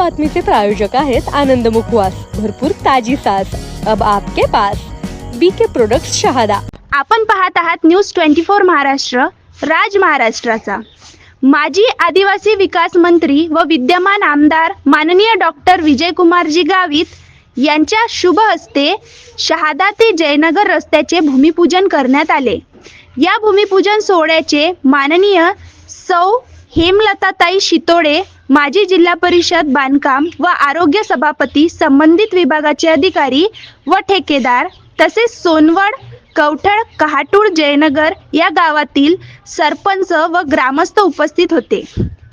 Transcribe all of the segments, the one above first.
बातमीचे प्रायोजक आहेत आनंद मुखवास. भरपूर ताजी सास अब आपके पास. BK product Shahada. आपण पाहत आहात न्यूज ट्वेंटी फोर महाराष्ट्र राज महाराष्ट्राचा. माजी आदिवासी विकास मंत्री व विद्यमान आमदार माननीय डॉक्टर विजयकुमारजी गावित यांच्या शुभ हस्ते शहादा ते जयनगर रस्त्याचे भूमिपूजन करण्यात आले. या भूमिपूजन सोहळ्याचे माननीय सौ हेमलताताई शितोडे माजी जिल्हा परिषद बांधकाम व आरोग्य सभापती संबंधित विभागाचे अधिकारी व ठेकेदार तसेच सोनवड कवठळ कहाटूळ जयनगर या गावातील सरपंच व ग्रामस्थ उपस्थित होते.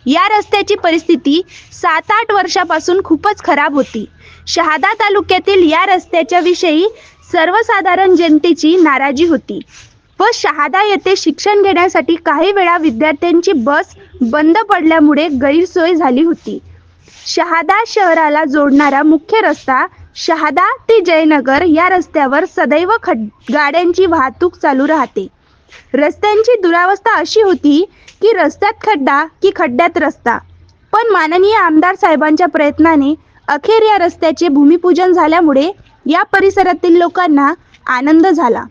या रस्त्याची परिस्थिती सात आठ वर्षापासून खूपच खराब होती. शहादा तालुक्यातील या रस्त्याच्या विषयी सर्वसाधारण जनतेची नाराजी होती. व शहादा येथे शिक्षण घेण्यासाठी काही वेळा विद्यार्थ्यांची बस बंद पडल्यामुळे गैरसोय झाली होती. शहादा शहराला जोडणारा मुख्य रस्ता शहादा ते जयनगर या रस्त्यावर सदैव खड गाड्यांची वाहतूक चालू राहते. रस्त्यांची दुरावस्था अशी होती की रस्त्यात खड्डा की खड्ड्यात रस्ता. पण माननीय आमदार साहेबांच्या प्रयत्नाने अखेर या रस्त्याचे भूमिपूजन झाल्यामुळे या परिसरातील लोकांना आनंद झाला.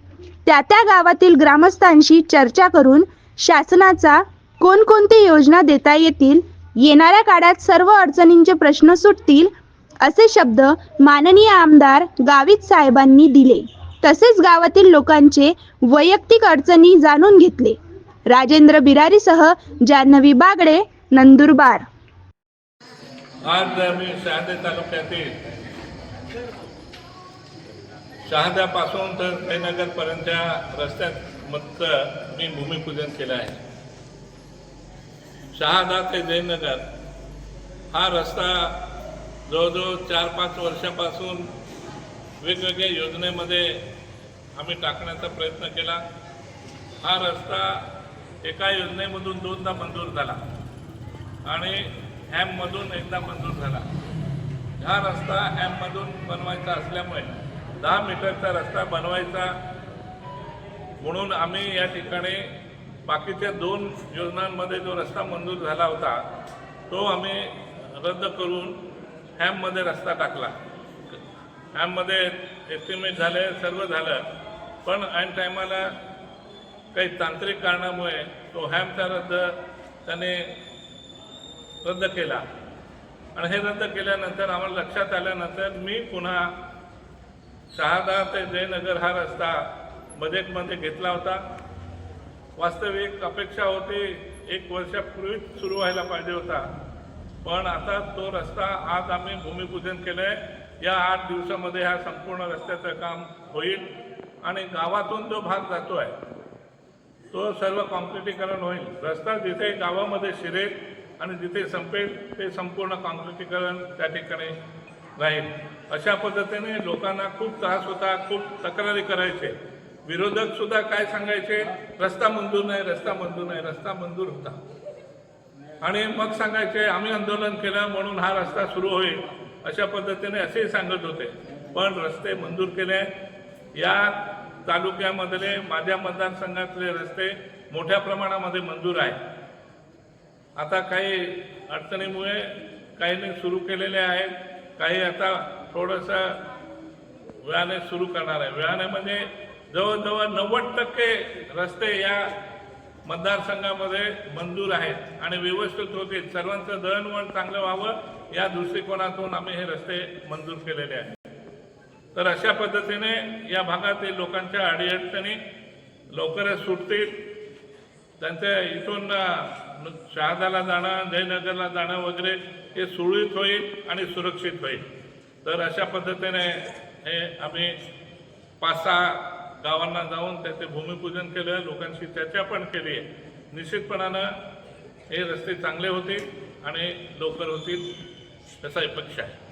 त्या त्या गावातील ग्रामस्थांशी चर्चा करून शासनाचा कोणकोणती योजना देता येतील येणाऱ्या काळात सर्व अडचणींचे प्रश्न सुटतील असे शब्द माननीय आमदार गावित साहेबांनी दिले. तसेच गावातील लोकांचे वैयक्तिक अडचणी जाणून घेतले. राजेंद्र बिरारीसह जान्हवी बागडे नंदुरबार. आज मी शहादे तालुक्यातील शहाद्यापासून तर जयनगरपर्यंतच्या रस्त्यात मस्त मी भूमिपूजन केलं आहे. शहादा ते जयनगर हा रस्ता जवळजवळ चार पाच वर्षापासून वेगवेगळ्या योजनेमध्ये आम्ही टाकण्याचा प्रयत्न केला. हा रस्ता एका योजनेमधून दोनदा मंजूर झाला आणि हॅममधून एकदा मंजूर झाला. हा रस्ता हॅममधून बनवायचा असल्यामुळे दहा मीटरचा रस्ता बनवायचा म्हणून आम्ही या ठिकाणी बाकीच्या दोन योजनांमध्ये जो रस्ता मंजूर झाला होता तो आम्ही रद्द करून हॅममध्ये रस्ता टाकला. हॅममध्ये एस्टिमेट झाले सर्व झालं. पण ऐन टायमाला काही तांत्रिक कारणामुळे तो हॅमचा रद्द त्याने रद्द केला. आणि हे रद्द केल्यानंतर आम्हाला लक्षात आल्यानंतर मी पुन्हा शहादा ते जयनगर हा रस्ता बजेटमध्ये घेतला होता. वास्तविक अपेक्षा होती एक वर्षापूर्वीच सुरू व्हायला पाहिजे होता. पण आता तो रस्ता आज आम्ही भूमिपूजन केलं आहे या आठ दिवसामध्ये हा संपूर्ण रस्त्याचं काम होईल आणि गावातून जो भाग जातो आहे तो सर्व कॉन्क्रिटीकरण होईल. रस्ता जिथे गावामध्ये शिरेल आणि जिथे संपेल ते संपूर्ण कॉन्क्रिटीकरण त्या ठिकाणी राहील अशा पद्धतीने लोकांना खूप त्रास होता खूप तक्रारी करायचे. विरोधक सुद्धा काय सांगायचे? रस्ता मंजूर नाही रस्ता मंजूर नाही रस्ता मंजूर होता. आणि मग सांगायचे आम्ही आंदोलन केलं म्हणून हा रस्ता सुरू होईल. अशा पद्धतीने असेही सांगत होते. पण रस्ते मंजूर केले. या तालुक्यामधले माझ्या मतदारसंघातले रस्ते मोठ्या प्रमाणामध्ये मंजूर आहे आता काही अडचणीमुळे काहींनी सुरू केलेले आहेत. काही आता थोडंसं वेळाने सुरू करणार आहे. वेळाने म्हणजे जवळजवळ नव्वद टक्के रस्ते या मतदारसंघामध्ये मंजूर आहेत आणि व्यवस्थित होतील. सर्वांचं दळणवळण चांगलं व्हावं या दृष्टिकोनातून आम्ही हे रस्ते मंजूर केलेले आहेत. तर अशा पद्धतीने या भागातील लोकांच्या अडीअडचणी लवकरच सुटतील. त्यांच्या इथून मग शहादाला जाणं जयनगरला जाणं वगैरे हे सुरळीत होईल आणि सुरक्षित होईल. तर अशा पद्धतीने हे आम्ही पाच सहा गावांना जाऊन त्याचे भूमिपूजन केलं लोकांशी चर्चा पण केली. आहे निश्चितपणानं हे रस्ते चांगले होतील आणि लवकर होतील असा अपेक्षा आहे.